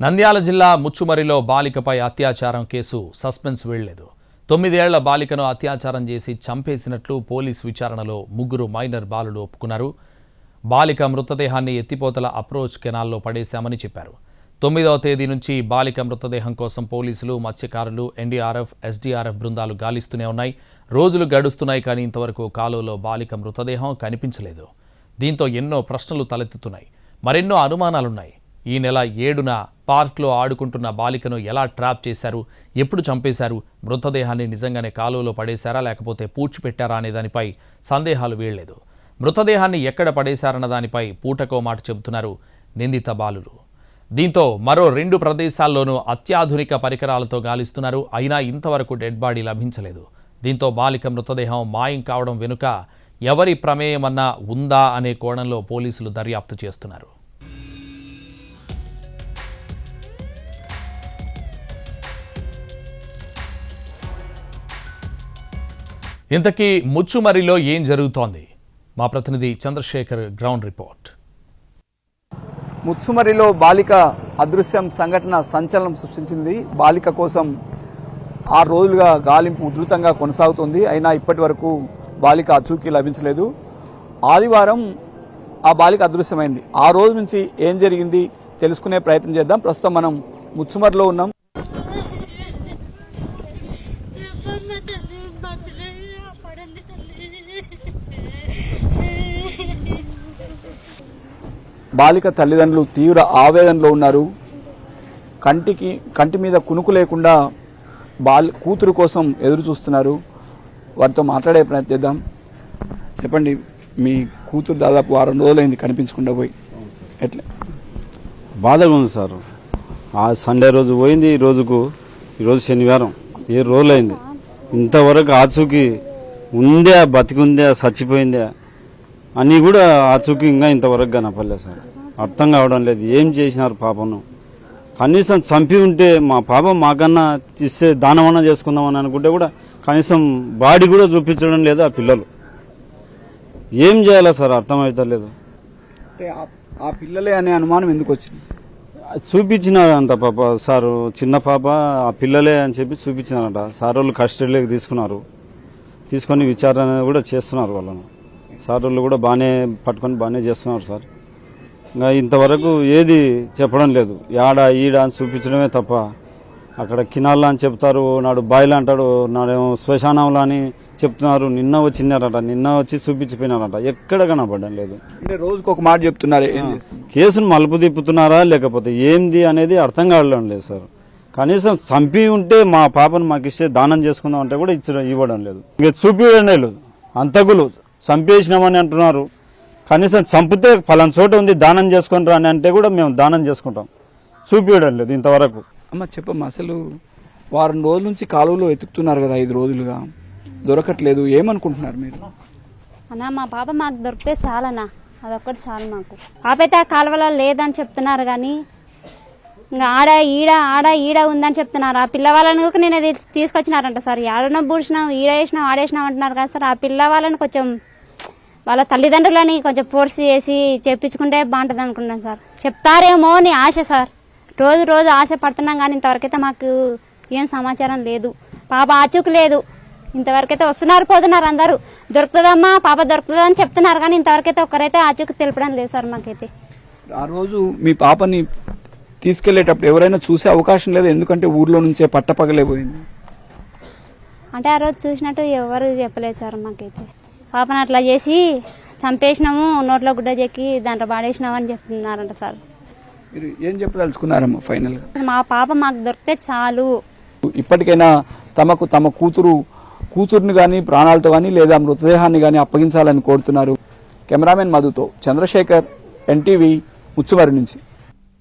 నంద్యాల జిల్లా ముచ్చుమరిలో బాలికపై అత్యాచారం కేసు సస్పెన్స్ వీడలేదు తొమ్మిదేళ్ళ బాలికను అత్యాచారం చేసి చంపేసినట్లు పోలీస్ విచారణలో ముగ్గురు మైనర్ బాలుడు ఒప్పుకున్నారు. బాలిక మృతదేహాన్ని ఎత్తిపోతల అప్రోచ్ కెనాల్లో పడేశామని చెప్పారు. తొమ్మిదవ తేదీ నుంచి బాలిక మృతదేహం కోసం పోలీసులు మత్స్యకారులు ఎన్డీఆర్ఎఫ్ ఎస్డీఆర్ఎఫ్ బృందాలు గాలిస్తూనే ఉన్నాయి. రోజులు గడుస్తున్నాయి కానీ ఇంతవరకు కాలువలో బాలిక మృతదేహం కనిపించలేదు. దీంతో ఎన్నో ప్రశ్నలు తలెత్తుతున్నాయి. మరెన్నో అనుమానాలున్నాయి. ఈ నెల ఏడున పార్క్లో ఆడుకుంటున్న బాలికను ఎలా ట్రాప్ చేశారు? ఎప్పుడు చంపేశారు? మృతదేహాన్ని నిజంగానే కాలువలో పడేశారా? లేకపోతే పూడ్చిపెట్టారా అనే దానిపై సందేహాలు వీడలేదు మృతదేహాన్ని ఎక్కడ పడేశారన్న దానిపై పూటకో మాట చెబుతున్నారు నిందిత బాలులు. దీంతో మరో రెండు ప్రదేశాల్లోనూ అత్యాధునిక పరికరాలతో గాలిస్తున్నారు. అయినా ఇంతవరకు డెడ్ బాడీ లభించలేదు. దీంతో బాలిక మృతదేహం మాయం కావడం వెనుక ఎవరి ప్రమేయమన్నా ఉందా అనే కోణంలో పోలీసులు దర్యాప్తు చేస్తున్నారు. ఇంతకీ ముచ్చుమరిలో ఏం జరుగుతోంది? మా ప్రతినిధి చంద్రశేఖర్ గ్రౌండ్ రిపోర్ట్. ముచ్చుమరిలో బాలిక అదృశ్యం సంఘటన సంచలనం సృష్టించింది. బాలిక కోసం ఆరు రోజులుగా గాలింపు ఉధృతంగా కొనసాగుతుంది. అయినా ఇప్పటి వరకు బాలిక అచూకీ లభించలేదు. ఆదివారం ఆ బాలిక అదృశ్యమైంది. ఆ రోజు నుంచి ఏం జరిగింది తెలుసుకునే ప్రయత్నం చేద్దాం. ప్రస్తుతం మనం ముచ్చుమరిలో ఉన్నాం. బాలిక తల్లిదండ్రులు తీవ్ర ఆవేదనలో ఉన్నారు. కంటికి కంటి మీద కునుకు లేకుండా బాల్ కూతురు కోసం ఎదురు చూస్తున్నారు. వారితో మాట్లాడే ప్రయత్నం చేద్దాం. చెప్పండి మీ కూతురు దాదాపు వారం రోజులైంది కనిపించకుండా పోయి. ఎట్లా? బాధగా ఉంది సార్. ఆ సండే రోజు పోయింది ఈ రోజుకు ఈరోజు శనివారం. ఏ రోజులైంది? ఇంతవరకు ఆచూకి ఉందే బతికుందే చచ్చిపోయిందే అని కూడా ఆచూకి ఇంకా ఇంతవరకు కనపడలేదు సార్. అర్థం కావడం లేదు. ఏం చేసినారు పాపను? కనీసం చంపి ఉంటే మా పాపం మాకన్నా తీస్తే దానమన్నా చేసుకుందామని అనుకుంటే కూడా కనీసం బాడీ కూడా చూపించడం లేదు ఆ పిల్లలు. ఏం చేయాలో సార్? అర్థమవుతలేదు ఆ పిల్లలే అనే అనుమానం ఎందుకు వచ్చింది? చూపించినారంట పాప సారు. చిన్న పాప ఆ పిల్లలే అని చెప్పి చూపించినారంట. సార్ వాళ్ళు కస్టడీలోకి తీసుకున్నారు. తీసుకొని విచారణ కూడా చేస్తున్నారు వాళ్ళను. సార్ వాళ్ళు కూడా బాగానే పట్టుకొని బాగానే చేస్తున్నారు సార్. ఇంకా ఇంతవరకు ఏది చెప్పడం లేదు. యాడ ఈడ అని చూపించడమే తప్ప అక్కడ కినాల్లా అని చెప్తారు నాడు బాయిలు అంటాడు నాడేమో శ్మశానంలో అని చెప్తున్నారు. నిన్న వచ్చినారట నిన్న వచ్చి చూపించిపోయినారట. ఎక్కడ కనపడడం లేదు. అంటే రోజుకు ఒక మాట చెప్తున్నారు? కేసును మలుపు తిప్పుతున్నారా లేకపోతే ఏంది అనేది అర్థం కావడం లేదు సార్. కనీసం చంపి ఉంటే మా పాపను మాకు ఇస్తే దానం చేసుకుందాం అంటే కూడా ఇచ్చడం ఇవ్వడం లేదు. ఇక చూపించడం లేదు. అంతకులు చంపేసినామని అంటున్నారు. కనీసం చంపితే ఫలానా చోట ఉంది దానం చేసుకుంటారా అని అంటే కూడా మేము దానం చేసుకుంటాం. చూపించడం లేదు ఇంతవరకు. అమ్మ చెప్పమ్మా అసలు వారం రోజుల నుంచి కాలువలో వెతుకుతున్నారు కదా ఐదు రోజులుగా. దొరకట్లేదు. ఏమనుకుంటున్నారు మీరు? అన్నా మా పాప మాకు దొరికితే చాలన్నా. అదొక్కటి చాలు మాకు. అయితే ఆ కాలువలో లేదని చెప్తున్నారు కానీ ఇంకా ఆడ ఈడ ఆడ ఈడ ఉందని చెప్తున్నారు. ఆ పిల్లవాళ్ళని కూడా నేను అది తీసుకొచ్చినారంట సార్. ఆడనో బూడిసినాం ఈడ వేసినాం ఆడేసినాం అంటున్నారు కదా సార్. ఆ పిల్లవాళ్ళని కొంచెం వాళ్ళ తల్లిదండ్రులని కొంచెం ఫోర్స్ చేసి చెప్పించుకుంటే బాగుంటుంది అనుకున్నాను సార్. చెప్తారేమో అని ఆశ సార్. రోజు రోజు ఆశ పడుతున్నాం కానీ ఇంతవరకైతే మాకు ఏం సమాచారం లేదు. పాప ఆచూకు లేదు. ఇంతవరకైతే వస్తున్నారు పోతున్నారు అందరూ. దొరుకుతుందమ్మా పాప దొరుకుతుందని అని చెప్తున్నారు కానీ ఇంతవరకైతే ఒక్కరైతే ఆచూకు తెలపడం లేదు సార్ మాకైతే. ఆ రోజు మీ పాపని తీసుకెళ్ళేటప్పుడు ఎవరైనా చూసే అవకాశం లేదు ఎందుకంటే ఊర్లో నుంచే పట్టపగలే పోయింది. అంటే ఆ రోజు చూసినట్టు ఎవరు చెప్పలేదు సార్ మాకైతే. పాపను అట్లా చేసి చంపేసినాము నోట్లో గుడ్డ చెక్కి దాంట్లో పాడేసినాము అని చెప్తున్నారంట సార్. మీరు ఏం చెప్పదలుచుకున్నారమ్మా ఫైనల్ మా పాప మాకు దొరికితే చాలు. ఇప్పటికైనా తమకు తమ కూతురు కూతుర్ని గాని ప్రాణాలతో గాని లేదా మృతదేహాన్ని గాని అప్పగించాలని కోరుతున్నారు. కెమెరామెన్ మధుతో చంద్రశేఖర్ ఎన్టీవీ ముచ్చుమరి నుంచి.